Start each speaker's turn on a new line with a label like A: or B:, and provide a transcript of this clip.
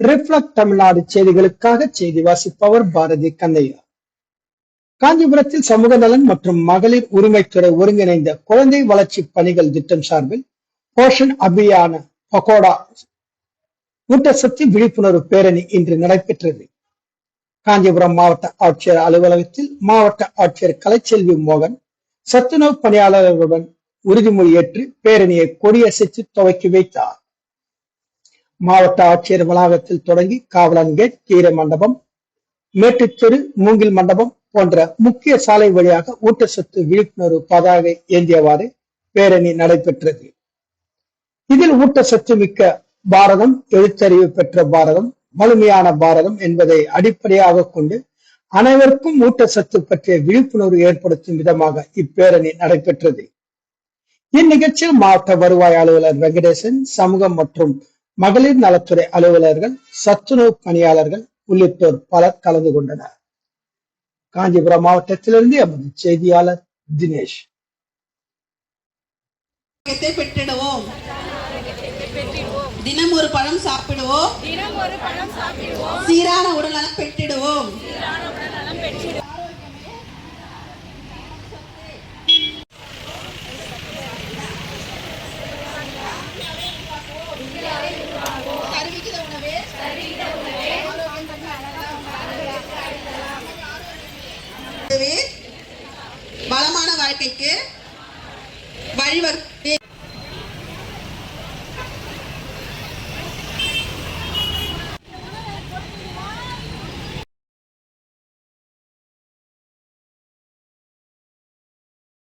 A: Reflect Tamil Nadu செய்திகளுக்காக செய்தி வாசிப்பவர் பாரதி கந்தையா காஞ்சிபுரத்தில் சமூக நலன் மற்றும் மகளிர் உரிமைத்துறை ஒருங்கிணைந்த குழந்தை வளர்ச்சி பணிகள் திட்டம் சார்பில் போஷன் அபியான பகோடா ஊட்டச்சத்து விழிப்புணர்வு பேரணி இன்று நடைபெற்றது. காஞ்சிபுரம் மாவட்ட ஆட்சியர் அலுவலகத்தில் மாவட்ட ஆட்சியர் கலைச்செல்வி மோகன் சத்துணவு பணியாளர்களுடன் உறுதிமொழி ஏற்று பேரணியை கொடியசைத்து துவக்கி வைத்தார். மாவட்ட ஆட்சியர் வளாகத்தில் தொடங்கி காவலன் கேட் கீரை மண்டபம் மேட்டுத்தெரு மூங்கில் மண்டபம் போன்ற முக்கிய சாலை வழியாக ஊட்டச்சத்து விழிப்புணர்வு பதாகை ஏந்தியவாறு பேரணி நடைபெற்றது. இதில் ஊட்டச்சத்து மிக்க பாரதம் எழுத்தறிவு பெற்ற பாரதம் வலிமையான பாரதம் என்பதை அடிப்படையாக கொண்டு அனைவருக்கும் ஊட்டச்சத்து பற்றிய விழிப்புணர்வு ஏற்படுத்தும் விதமாக இப்பேரணி நடைபெற்றது. இந்நிகழ்ச்சியில் மாவட்ட வருவாய் அலுவலர் வெங்கடேசன் சமூகம் மற்றும் மகளிர் நலத்துறை அலுவலர்கள் சத்துணவு பணியாளர்கள் உள்ளிட்டோர் பலர் கலந்து கொண்டனர். காஞ்சிபுரம் மாவட்டத்திலிருந்து எமது செய்தியாளர் தினேஷ்.
B: பெற்றிடுவோம். தினம் ஒரு பழம் சாப்பிடுவோம்.
C: தினம் ஒரு பழம் சாப்பிடுவோம்.
B: சீரான உடல்நலம் থেকে বাড়ি